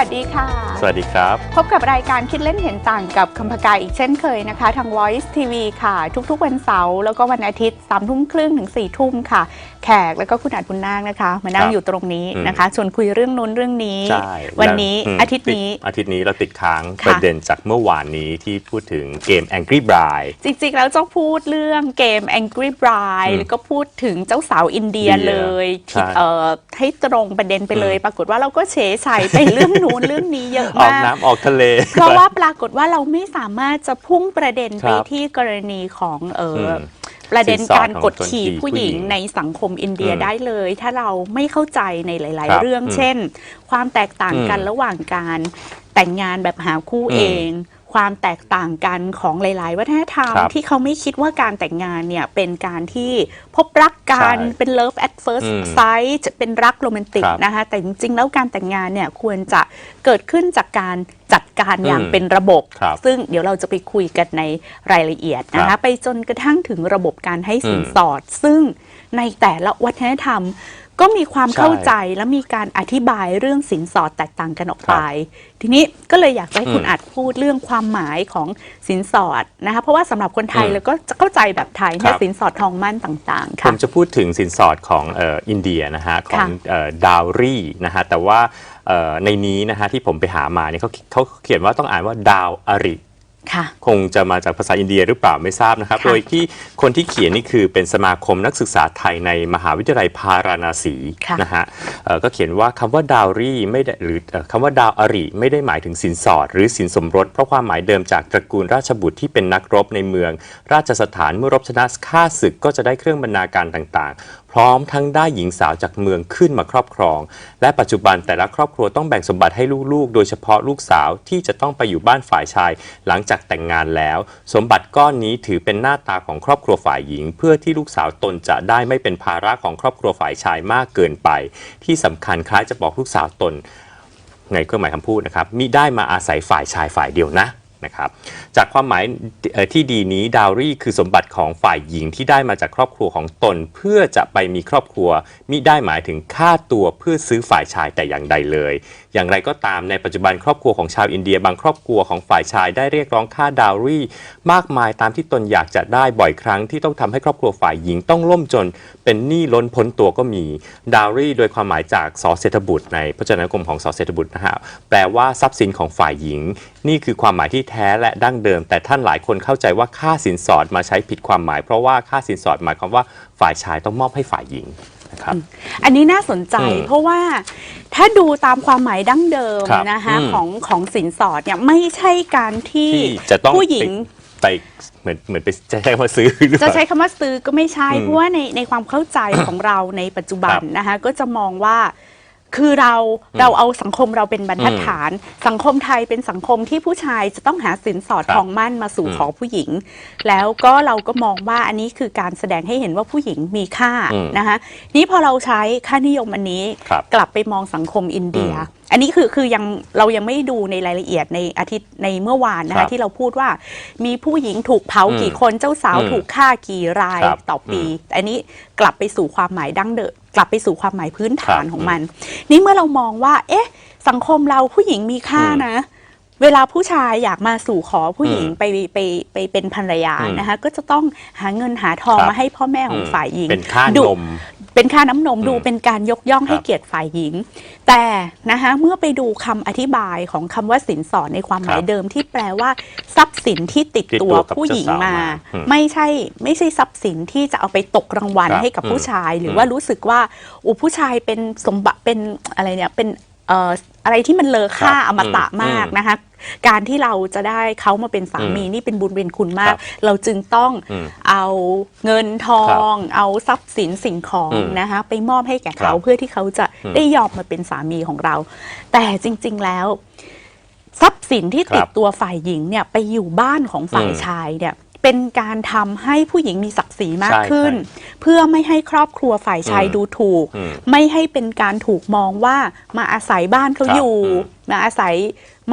วัสดีค่ะ สวัสดีครับ พบกับรายการคิดเล่นเห็นต่างกับคำพกาอีกเช่นเคยนะคะ ทาง Voice TV ค่ะ ทุกๆ วันเสาร์แล้วก็วันอาทิตย์สามทุ่มครึ่งถึงสี่ทุ่มค่ะ แขกแล้วก็คุณอาจบุญนาคนะคะ มานั่งครับอยู่ตรงนี้อืมนะคะชวนคุยเรื่องนู้นเรื่องนี้ ใช่วันนี้แล้วมอาทิตย์นี้ อาทิตย์นี้เราติดค้างค่ะ ประเด็นจากเมื่อวานนี้ที่พูดถึงเกม Angry Bride จริงๆ แล้วจะพูดเรื่องเกม Angry Bride อืมแล้วก็พูดถึงเจ้าสาวอินเดียอินเดียเลยใช่เอ่อให้ตรงประเด็นไปเลยอืมปรากฏว่าเราก็เฉยใส่ไปเรื่องนู้นเรื่องนี้เยอะออกมากน้ำออกทะเล เพราะว่าปรากฏว่าเราไม่สามารถจะพุ่งประเด็นครัไปบที่กรณีของเอออมประเด็นสินสอดการกดของขี่ผู้ผู้หหญิญิงงในสังคมอินเดียอืมได้เลย ถ้าเราไม่เข้าใจในหลายครัๆบเรื่องอืมเช่น ความแตกต่างกันอืมระหว่างการแต่งงานแบบหาคู่อืมเอง ความแตกต่างกันของหลาย ๆ วัฒนธรรมครับที่เขาไม่คิดว่าการแต่งงานเนี่ยเป็นการที่พบรักกันใช่เป็น love at first อืม sight จะเป็นรักโรแมนติกครับนะคะ แต่จริง ๆ แล้วการแต่งงานเนี่ยควรจะเกิดขึ้นจากการจัดการอย่างอืมเป็นระบบ ครับซึ่งเดี๋ยวเราจะไปคุยกันในรายละเอียดนะครัคะบไปจนกระทั่งถึงระบบการให้สินอืม สอด ซึ่งในแต่ละวัฒนธรรม ก็มีความใช่เข้าใจและมีการอธิบายเรื่องสินสอดแตกต่างกันออกไป ทีนี้ก็เลยอยากจะให้คุณอืมอัดพูดเรื่องความหมายของสินสอดนะคะเพราะว่าสำหรับคนไทยอืมแล้วก็จะเข้าใจแบบไทยครัเนี่ยบสินสอดทองมั่นต่างๆผค่ะมจะพูดถึงสินสอดของเอ่ออินเดียนะฮะของค่ะดาวรี่นะฮะแต่ว่าเอ่อในนี้นะฮะที่ผมไปหามาเนี่ยเขาเขาเขียนว่าต้องอ่านว่าดาวอริ ค่ะ คงจะมาจากภาษาอินเดียหรือเปล่าไม่ทราบนะครับ ค่ะ โดยที่คนที่เขียนนี่คือเป็นสมาคมนักศึกษาไทยในมหาวิทยาลัยพาราณสีค่ะนะฮะเอ่อก็เขียนว่าคำว่าดาวรี่ไม่ได้หรือเอ่อคำว่าดาวอริไม่ได้หมายถึงสินสอด หรือสินสมรส เพราะความหมายเดิมจากตระกูลราชบุตรที่เป็นนักรบในเมือง ราชสถานเมื่อรบชนะฆ่าศึกก็จะได้เครื่องบรรณาการต่างๆพร้อมทั้งได้หญิงสาวจากเมืองขึ้นมาครอบครอง และปัจจุบันแต่ละครอบครัวต้องแบ่งสมบัติให้ลูกๆ โดยเฉพาะลูกสาวที่จะต้องไปอยู่บ้านฝ่ายชาย หลังจากแต่งงานแล้ว สมบัติก้อนนี้ถือเป็นหน้าตาของครอบครัวฝ่ายหญิง เพื่อที่ลูกสาวตนจะได้ไม่เป็นภาระของครอบครัวฝ่ายชายมากเกินไป ที่สำคัญคล้ายจะบอกลูกสาวตนในเครื่องหมายคำพูดนะครับมิได้มาอาศัยฝ่ายชายฝ่ายเดียวนะ นะครับจากความหมายที่ดีนี้ดาวรี่คือสมบัติของฝ่ายหญิงที่ได้มาจากครอบครัวของตน เพื่อจะไปมีครอบครัวมิได้หมายถึงค่าตัวเพื่อซื้อฝ่ายชายแต่อย่างใดเลย อย่างไรก็ตามในปัจจุบันครอบครัวของชาวอินเดีย บางครอบครัวของฝ่ายชายได้เรียกร้องค่าดาวรี่ มากมายตามที่ตนอยากจะได้บ่อยครั้งที่ต้องทำให้ครอบครัวฝ่ายหญิงต้องล่มจน เป็นหนี้ล้นพ้นตัวก็มีดาวรี่ โดยความหมายจากสอเศรษฐบุตรในพจนานุกรมของสอเศรษฐบุตรนะฮะแปลว่าทรัพย์สินของฝ่ายหญิง นี่คือความหมายที่แท้และดั้งเดิม แต่ท่านหลายคนเข้าใจว่าค่าสินสอดมาใช้ผิดความหมาย เพราะว่าค่าสินสอดหมายความว่าฝ่ายชายต้องมอบให้ฝ่ายหญิงนะครับ อันนี้น่าสนใจอืมเพราะว่าถ้าดูตามความหมายดั้งเดิมครับนะคะอืม ของของสินสอดเนี่ยไม่ใช่การที่ที่จะต้องผู้หญิง ไปไปเหมือนเหมือนไปจะใช้คำว่าซื้อหรือเปจะล่า ใช้คำว่าซื้อก็ไม่ใช่ อืมเพราะว่าในในความเข้าใจของเราในปัจจุบันครับนะคะก็จะมองว่า คือเราเราเอาสังคมเราเป็นบรรทัดฐาน สังคมไทยเป็นสังคมที่ผู้ชายจะต้องหาสินสอดครับทองมั่นมาสู่อืมขอผู้หญิง แล้วก็เราก็มองว่าอันนี้คือการแสดงให้เห็นว่าผู้หญิงมีค่าอืมนะคะนี่พอเราใช้ค่านิยมอันนี้ครับกลับไปมองสังคมอินเดียอืมอันนี้คือคือยังเรายังไม่ดูในรายละเอียดในอาทิตย์ในเมื่อวานนะครัคะบที่เราพูดว่ามีผู้หญิงถูกเผาอืมกี่คนเจ้าสาวอืมถูกฆ่ากี่รายครับต่อปีอืมแต่อันนี้กลับไปสู่ความหมายดั้งเดิม กลับไปสู่ความหมายพื้นฐานครับของมัน นี่เมื่อเรามองว่า เอ๊ะ สังคมเราผู้หญิงมีค่าอืมนะ เวลาผู้ชายอยากมาสู่ขอผู้หญิงอืมไปไปไปเป็นภรรยาอืมนะคะก็จะต้องหาเงินหาทองครับมาให้พ่อแม่ของฝ่ายหญิงเป็นค่าดูนมเป็นค่าน้ำนมอืมดูเป็นการยกย่องให้ครับเกียรติฝ่ายหญิง แต่นะคะเมื่อไปดูคำอธิบายของคำว่าสินสอดในความหมายครับเดิมที่แปลว่าทรัพย์สินที่ติดติดตัตัววกับผู้หญิงเจ้าสาวมามาอืมไม่ใช่ไม่ใช่ทรัพย์สินที่จะเอาไปตกรางวัลครับให้กับผู้อืมชาย หรือมว่ารู้สึกว่าอุยผู้ชายเป็นสมบัติเป็นอะไรเนี่ยเป็นเอ่ออะไรที่มันเลอค่าครับอมตะอืมมากอืมนะคะ การที่เราจะได้เขามาเป็นสามีนี่เป็นบุญเป็นคุณมาคกรับเราจึงต้องอืมเอาเงินทอครับงเอาทรัพย์สินสิ่งของอืมนะคะไปมอบให้แก่เขาครับเพื่อที่เขาจะอืมได้ยอมมาเป็นสามีของเรา แต่จริง ๆแล้ว ทรัพย์สินที่ติดครับตัวฝ่ายหญิงเนี่ยไปอยู่บ้านของฝ่ายอืมชายเนี่ย เป็นการทำให้ผู้หญิงมีศักดิ์ศรีมากใช่ขึ้นใช่เพื่อไม่ให้ครอบครัวฝ่ายชายอืมดูถูกอืมไม่ให้เป็นการถูกมองว่ามาอาศัยบ้านเขาครับอยู่อืมมาอาศัย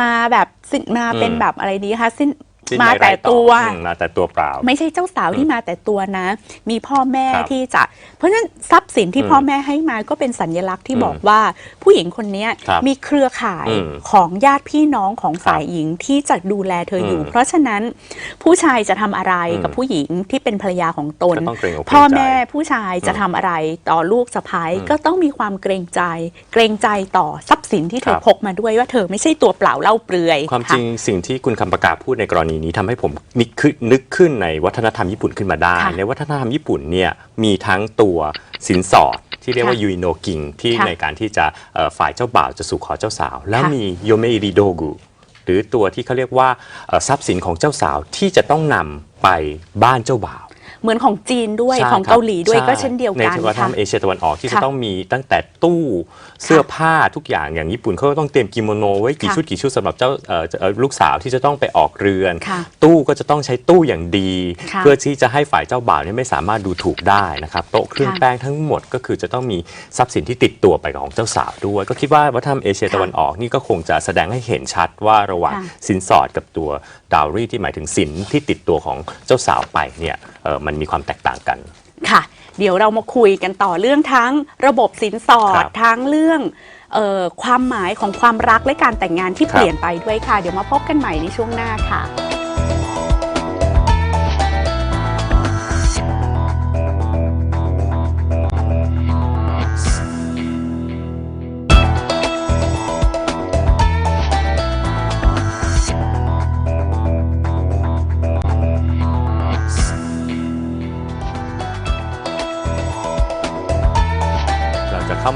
มาแบบสิ้นมาเป็นอืมแบบอะไรดีคะสิ้น สิ้นมาไร้แต่ต่อตัว อืมมาแต่ตัวเปล่า ไม่ใช่เจ้าสาวที่มาแต่ตัวนะ มีพ่อแม่ครับที่จะ เพราะฉะนั้นทรัพย์สินที่อืมพ่อแม่ให้มาก็เป็นสัญลักษณ์ที่อืมบอกว่า ผู้หญิงคนเนี้ยครับมีเครือข่ายอืมของญาติพี่น้องของฝ่ายครับหญิงที่จะดูแลเธออยู่ อืมเพราะฉะนั้นผู้ชายจะทำอะไรอืมกับผู้หญิงที่เป็นภรรยาของตน ก็ต้องเกรงอกเกรงใจ พ่อแม่ผู้ชายจะทำอะไรต่อลูกสะพ้ายอืมก็ต้องมีความเกรงใจ เกรงใจต่อทรัพย์สินที่เธอครับ พกมาด้วยว่าเธอไม่ใช่ตัวเปล่าเล่าเปลือยความะจริงสิ่งที่คุณคำประกาศพูดในกรณีนี้ทำให้ผมนึกขึ้นนึกขึ้นในวัฒนธรรมญี่ปุ่นขึ้นมาได้ค่ะในวัฒนธรรมญี่ปุ่นเนี่ยมีทั้งตัวสินสอดที่เรียกว่าค่ะยูอิโนกิงที่ค่ะในการที่จะเอ่อฝ่ายเจ้าบ่าวจะสู่ขอเจ้าสาว แล้วค่ะมีโยเมอิริโดกุหรือตัวที่เขาเรียกว่าเอ่อทรัพย์สินของเจ้าสาวที่จะต้องนำไปบ้านเจ้าบ่าว เหมือนของจีนด้วยใช่ของครับเกาหลีด้วยใช่ก็เช่นเดียวกันในวัฒนธรค่ะรมเอเชียตะวันออกที่จะค่ะต้องมีตั้งแต่ตู้เสื้อผ้าทุกอย่างอย่างญี่ปุ่นเขาก็ต้องเตรียมกิโมโนไว้กี่ค่ะชุดกี่ชุดสำหรับเจ้าเอ่อเอ่อลูกสาวที่จะต้องไปออกเรือน ค่ะตู้ก็จะต้องใช้ตู้อย่างดี ค่ะ เพื่อที่จะให้ฝ่ายเจ้าบ่าวเนี่ยไม่สามารถดูถูกได้นะครับโต๊ะเครื่องค่ะแป้งทั้งหมดก็คือจะต้องมีทรัพย์สินที่ติดตัวไปกับของเจ้าสาวด้วย ก็คิดว่าวัฒนธรรมเอเชียค่ะตะวันออกนี่ก็คงจะแสดงให้เห็นชัดว่าระหว่างค่ะ สินสอดกับตัวดาวรี่ที่หมายถึงสินที่ติดตัวของเจ้าสาวไปเนี่ยเอ่อมันมีความแตกต่างกัน ค่ะ เดี๋ยวเรามาคุยกันต่อเรื่องทั้งระบบสินสอครัดบทั้งเรื่องเออความหมายของความรักและการแต่งงานที่ครับ เปลี่ยนไปด้วยค่ะ เดี๋ยวมาพบกันใหม่ในช่วงหน้าค่ะ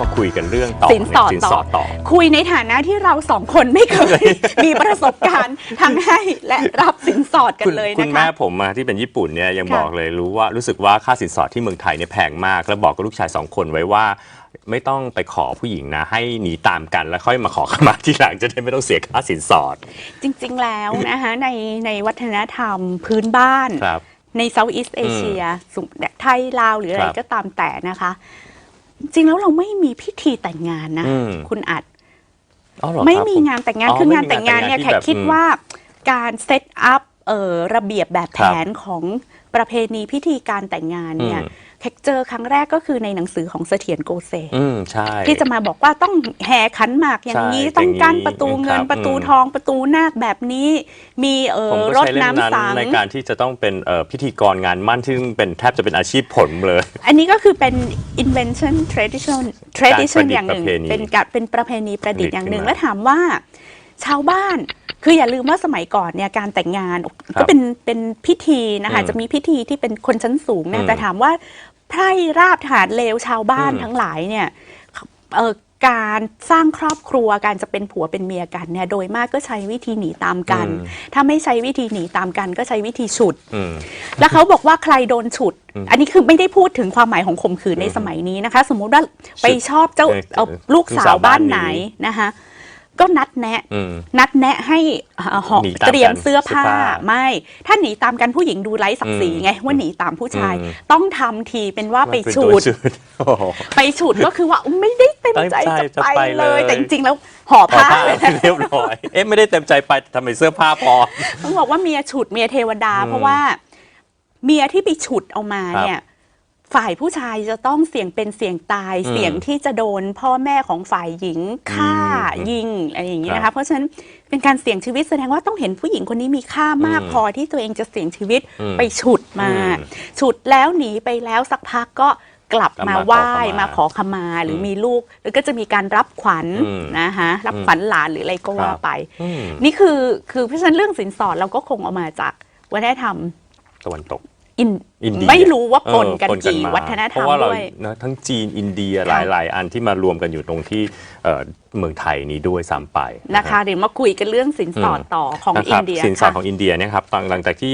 มาคุยกันเรื่องต่อสินสอดเยสินต่อสอดต่อ คุยในฐานะที่เราสองคนไม่เคย มีประสบการณ์ทั้งให้และรับสินสอดกันคุณเลยคุนะณแม่คะผมมาที่เป็นญี่ปุ่นเนี่ยยังค่ะบอกเลยรู้ว่ารู้สึกว่าค่าสินสอดที่เมืองไทยเนี่ยแพงมาก แล้วบอกกับลูกชายสองคนไว้ว่าไม่ต้องไปขอผู้หญิงนะ ให้หนีตามกันแล้วค่อยมาขอขมาที่หลังจะได้ไม่ต้องเสียค่าสินสอด จริง ๆ แล้วนะคะในในวัฒนธรรมพื้นบ้านครับในเซาท์อีสเอเชียไทยลาวหรืออะไรครับก็ตามแต่นะคะ จริงแล้วเราไม่มีพิธีแต่งงานนะ อืม คุณอัด อ๋อเหรอไม่ครับมีผ งานแต่งงานอ๋อคืองานไม่มีแต่งงานเนี่ยงานแต่งงานที่แขกแบบคิดอืมว่าการเซตอัพเอ่อระเบียบแบบแผนของประเพณีพิธีการแต่งงานเนี่ย อืม แขกเจอครั้งแรกก็คือในหนังสือของเสถียรโกเซอืมใช่ ที่จะมาบอกว่าต้องแห่ขันหมากอย่างนี้ใช่ต้องกั้นอย่างนี้ประตูเงินครับ ประตูอืมทองประตูนาคแบบนี้ มีเอ่อผมก็รถใช้เล่มน้ำนั้นสัง ในการที่จะต้องเป็นเอ่อพิธีกรงานมั่นที่งเป็นแทบจะเป็นอาชีพผลเลย อันนี้ก็คือเป็น invention tradition tradition การประดิษฐ์อย่างหนึ่ง ประเพณีเป็นการเป็นประเพณีประดิษฐ์อย่างหนึ่งขึ้นมาแล้วถามว่า ชาวบ้าน คืออย่าลืมว่าสมัยก่อนเนี่ยการแต่งงานครัก็บเป็นเป็นพิธีนะคะ อืมจะมีพิธีที่เป็นคนชั้นสูงอืนะมแต่ถามว่า ไพร่ราบทหารเลวชาวบ้านอืมทั้งหลายเนี่ยเอ่อการสร้างครอบครัวการจะเป็นผัวเป็นเมียกันเนี่ยโดยมากก็ใช้วิธีหนีตามกันอืมถ้าไม่ใช้วิธีหนีตามกันก็ใช้วิธีฉุดอืมแล้วเขาบอกว่าใครโดนฉุด อันนี้คือไม่ได้พูดถึงความหมายของข่มขืนในอืมสมัยนี้นะคะ สมมุติว่าไปชอบเจ้าเออเอ่อเออลูกสาวบ้านลูกสาวบ้านไหนนี้นะคะ ก็นัดแนะ อืม นัดแนะให้เอ่อหอหนีตามกันเตรียมเสื้อผ้าเสื้อผ้าไม่ถ้าหนีตามกันผู้หญิงดูไร้ศักดิ์ศรีอืมไงว่าหนีตามผู้ชาย อืม ต้องทำทีเป็นว่าไปมันเป็นฉุตัวดชุด โอ้โห ไปฉุดก็คือว่าอุ๊ยไม่ได้เต็มใจตั้งใจจะจะไปไปเลย เลย แต่จริงๆแล้วห่อขอผ้าผ้าเรียบร้อย เอ๊ะไม่ได้เต็มใจไปแต่ทำไมเสื้อผ้าพอ ต้องบอกว่าเมียฉุดเมียเทวดา อืมเพราะว่า เมียที่ไปฉุดเอามาครับเนี่ย ฝ่ายผู้ชายจะต้องเสี่ยงเป็นเสี่ยงตายอืมเสี่ยงที่จะโดนพ่อแม่ของฝ่ายหญิงฆ่าอืมยิงอะไรอย่างนี้ครันะคะบเพราะฉะนั้นเป็นการเสี่ยงชีวิตแสดงว่าต้องเห็นผู้หญิงคนนี้มีค่ามากอืมพอที่ตัวเองจะเสี่ยงชีวิตอืมไปฉุดมาอืมฉุดแล้วหนีไปแล้วสักพักก็กลับกลับมามาไหว้ขอขมามาขอขมาหรืออมมีลูก แล้วก็จะมีการรับขวัญอืมนะคะรับอืมขวัญหลานหรืออะไรก็ว่าครับไปอืมนี่คือคือเพราะฉะนั้นเรื่องสินสอดเราก็คงเอามาจากวัฒนธรรมตะวันตก อินอินเดียไม่รู้ว่าปนกันเออกี่มาวัฒนธเพรรมราะว่าเราด้วย นะทั้งจีนอินเดียหค่ะ ลาย ๆ อันที่มารวมกันอยู่ตรงที่เอ่อเมืองไทยนี้ด้วยซ้ำไปนะคะ เดี๋ยวมาคุยกันเรื่องสินสอดต่อของนะคอิรันเดียสินสอดค่ะ ของอินเดียเนี่ยครับหลังหลังจากที่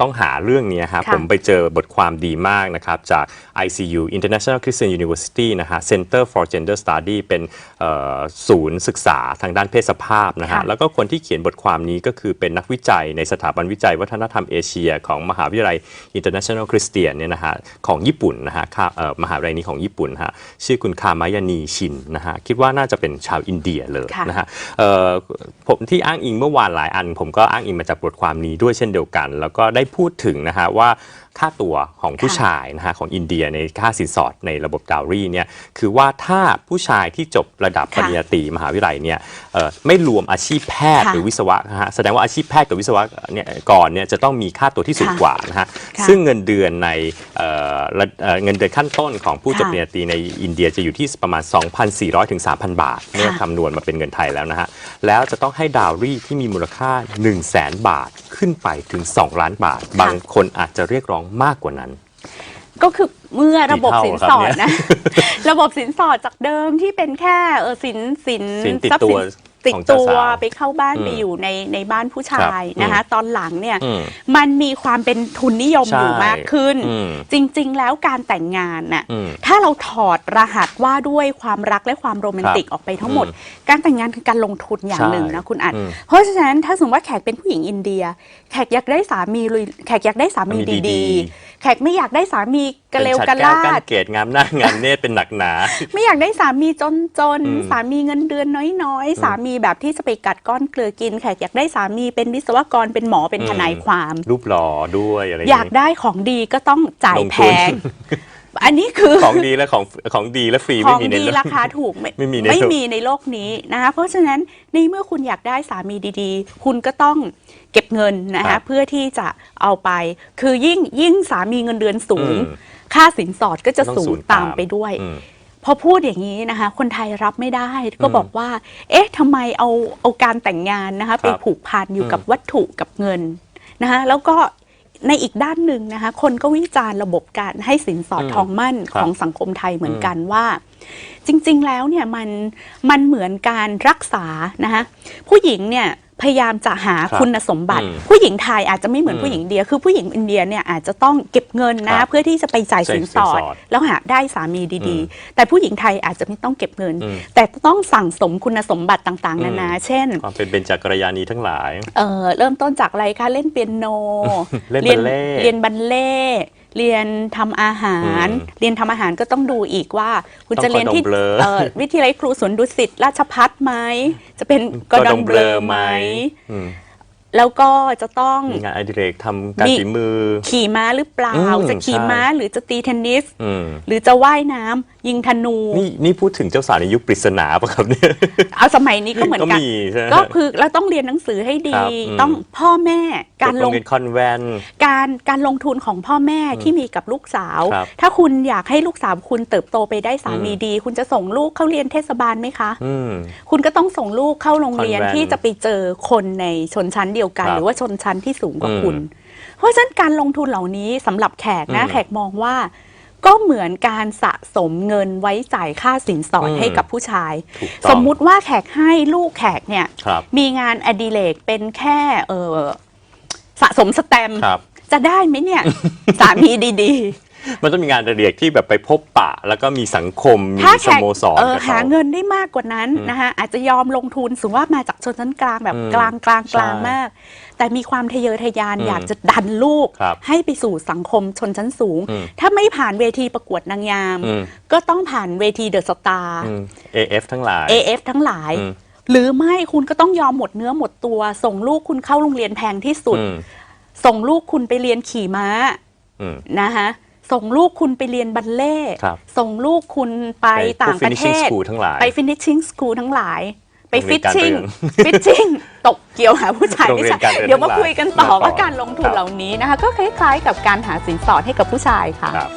ต้องหาเรื่องนี้ฮะค่ะผมไปเจอบทความดีมากนะครับจาก ICU International Christian University นะฮะ Center for Gender Study เป็นเอ่อศูนย์ศึกษาทางด้านเพศสภาพนะฮะค่ะแล้วก็คนที่เขียนบทความนี้ก็คือเป็นนักวิจัยในสถาบันวิจัยวัฒนธรรมเอเชีย ของมหาวิทยาลัย International Christian เนี่ยนะฮะของญี่ปุ่นนะฮะค่ะเอ่อมหาวิทยาลัยนี้ของญี่ปุ่นฮะชื่อคุณคามายานีชินนะฮะคิดว่าน่าจะเป็นชาวอินเดียเลยค่ะนะฮะเอ่อผมที่อ้างอิงเมื่อวานหลายอัน ผมก็อ้างอิงมาจากบทความนี้ด้วยเช่นเดียวกัน แล้วก็ได้พูดถึงนะฮะว่าค่าตัวของผู้ค่ะชายนะฮะของอินเดียในค่าสินสอดในระบบดาวรี่เนี่ยคือว่าถ้าผู้ชายที่จบระดับค่ะปริญญาตรีมหาวิทยาลัยเนี่ยเอ่อไม่รวมอาชีพแพทย์ค่ะหรือวิศวะนะฮะแสดงว่าอาชีพแพทย์กับวิศวะเนี่ยก่อนเนี่ยจะต้องมีค่าตัวที่สูงค่ะกว่านะฮะค่ะซึ่งเงินเดือนในเอ่อระเอ่อเงินเดือนขั้นต้นของผู้จบค่ะปริญญาตรีในอินเดียจะอยู่ที่ประมาณ 2,400ถึง3,000 บาทเมื่อคำนวณมาเป็นเงินไทยแล้วนะฮะแล้วจะต้องให้ดาวรี่ที่มีมูลค่า 1 0 0 0 0แสนบาทขึ้นไปถึง 2 ล้านบาทบางคนอาจจะเรียกร้องมากกว่านั้น ก็คือเมื่อระบบกี่สินเท่าสอดครับเนี่นะยระบบสินสอดจากเดิมที่เป็นแค่เออสินสินสินติดทรัพย์ตัว ติดของเจ้าตัวสาวไปเข้าบ้านอืมไปอยู่ในในบ้านผู้ชายครับนะคะอืมตอนหลังเนี่ยอืมมันมีความเป็นทุนนิยมใช่อยู่มากขึ้น อืม จริง ๆ แล้วการแต่งงานน่ะอืม ถ้าเราถอดรหัสว่าด้วยความรักและความโรแมนติกออกไปทั้งหมดอืมการแต่งงานคือการลงทุนอย่างใช่หนึ่งนะคุณอัด อืม เพราะฉะนั้นถ้าสมมติว่าแขกเป็นผู้หญิงอินเดีย แขกอยากได้สามีลุยแขกอยากได้สามีสามีดีดีๆๆแขกไม่อยากได้สามีกระเลวป็นกระฉัดแก้ลาวกั้ดนเกตงามหน้างามเนตรเป็นหนักหนา ไม่อยากได้สามีจนจนๆอืมสามีเงินเดือนน้อยๆ สามีแบบที่จะไปกัดก้อนเกลือกิน แขกอยากได้สามีเป็นวิศวกรเป็นหมอเป็นทนายความ รูปหล่อด้วยอะไรอยากได้ของดีก็ต้องจ่ายลงแพทุนง อันนี้คือของดีและของของดีและฟรีขไม่องมีในดีโลก ราคาถูกไม่ไม่มีในไม่โลกมีในโลกนี้นะคะเพราะฉะนั้นในเมื่อคุณอยากได้สามีดีๆ คุณก็ต้องเก็บเงินนะครัคะบเพื่อที่จะเอาไป คือยิ่งยิ่งสามีเงินเดือนสูง อืม ค่าสินสอดก็จะต้องสูสูงงตาตามมไปด้วย อืม พอพูดอย่างนี้นะคะ คนไทยรับไม่ได้ก็อืมบอกว่า เอ๊ะทำไมเอาเอาการแต่งงานนะคะ ไปผูกพันอยู่อืมกับวัตถุกับเงินนะคะแล้วก็ ในอีกด้านหนึ่งนะคะ คนก็วิจารณ์ระบบการให้สินสอดอืมทองมั่นครัขบองสังคมไทยเหมือนกันว่า จริง ๆ แล้วเนี่ยมันมันเหมือนการรักษานะคะผู้หญิงเนี่ย พยายามจะหาครับคุณสมบัติ อืมผู้หญิงไทยอาจจะไม่เหมือนอืมผู้หญิงอินเดีย คือผู้หญิงอินเดียเนี่ยอาจจะต้องเก็บเงินครันะ บเพื่อที่จะไปจ่ายสินสอดจ่ายสินสอดแล้วหาได้สามีดีอืมๆแต่ผู้หญิงไทยอาจจะไม่ต้องเก็บเงิน อืม แต่ต้องสั่งสมคุณสมบัติต่างๆ นานาอืมเช่น ความเป็นเบญจกัลยาณีทั้งหลาย เอ่อเริ่มต้นจากอะไรคะ เล่นเปียโน เล่นรียบัลเล่ต์ เรียนบัลเล่ต์ เรียนทำอาหารอืมเรียนทำอาหาร ก็ต้องดูอีกว่า คุณต้องจะเรียนที่ cordon bleu เอ่อวิทยาลัยครูสวนดุสิตราชพัฒไหมจะเป็นกอดองเบลอไหมอืมแล้วก็จะต้องมีงานอดิเรกทำการมีฝีมือ ขี่ม้าหรือเปล่าอืมจะขี่ใช่ม้าหรือจะตีเทนนิสอืมหรือจะว่ายน้ำยิงธนู นี่นี่พูดถึงเจ้าสาวในยุคปริศนาปะครับเนี่ย เอาสมัยนี้ก็เหมือนก็กัน มีใช่ไหม ก็คือเราต้องเรียนหนังสือให้ดี ครับอืม ต้องพ่อแม่การเด็ลโรงงเรียนคอนแวนต์ การการลงทุนของพ่อแม่ที่มีกับลูกสาว ครับถ้าคุณอยากให้ลูกสาวคุณเติบโตไปได้สามีอืม ดี คุณจะส่งลูกเข้าเรียนเทศบาลไหมคะ อืม คุณก็ต้องส่งลูกเข้าโรงเรียนคอนแวนต์ที่จะไปเจอคนในชนชั้นเดียวกัน ครับหรือว่าชนชั้นที่สูงกว่าอืมคุณเพราะฉะนั้นการลงทุนเหล่านี้สำหรับแขกนะ อืม แขกมองว่า ก็เหมือนการสะสมเงินไว้จ่ายค่าสินสอดอืมให้กับผู้ชาย ถูกต้องสมมุติว่าแขกให้ลูกแขกเนี่ย ครับมีงานอดิเรกเป็นแค่เออสะสมสแตมป์ครับ จะได้ไหมเนี่ย สามีดี มันต้องมีงานอดิเรกที่แบบไปพบปะ แล้วก็มีสังคมๆมีถ้าสแขกโมสรเออกับหาเขา เงินได้มากกว่านั้นอืมนะคะอาจจะยอมลงทุนสมมติว่ามาจากชนชั้นกลางแบบอืมกลางกลางกลางใช่มาก แต่มีความทะเยอทะยานอืมอยากจะดันลูก ครับให้ไปสู่สังคมชนชั้นสูง อืม ถ้าไม่ผ่านเวทีประกวดนางงาม อืมก็ต้องผ่านเวทีเดอะสตาร์ อืม AF ทั้งหลาย AF ทั้งหลาย อืม หรือไม่คุณก็ต้องยอมหมดเนื้อหมดตัว ส่งลูกคุณเข้าโรงเรียนแพงที่สุด อืมส่งลูกคุณไปเรียนขี่ม้าอืม นะคะ ส่งลูกคุณไปเรียนบัลเล่ต์ครับ ส่งลูกคุณไปไปต่างประเท finishing ศ school ทั้งหลาย ไป finishing school ทั้งหลาย ไปโรงเรีฟิยชนการชิ่งเรียนฟิชชิ่งตกเกี่ยวหาผู้ชายโรงไม่เรียใช่นการเรียนเดี๋ยวมาทั้งหลายคุยกันต่อมาต่อว่าการลงทุนครับ เหล่านี้นะคะ ก็คล้ายๆ กับการหาสินสอดให้กับผู้ชายค่ะ ครับ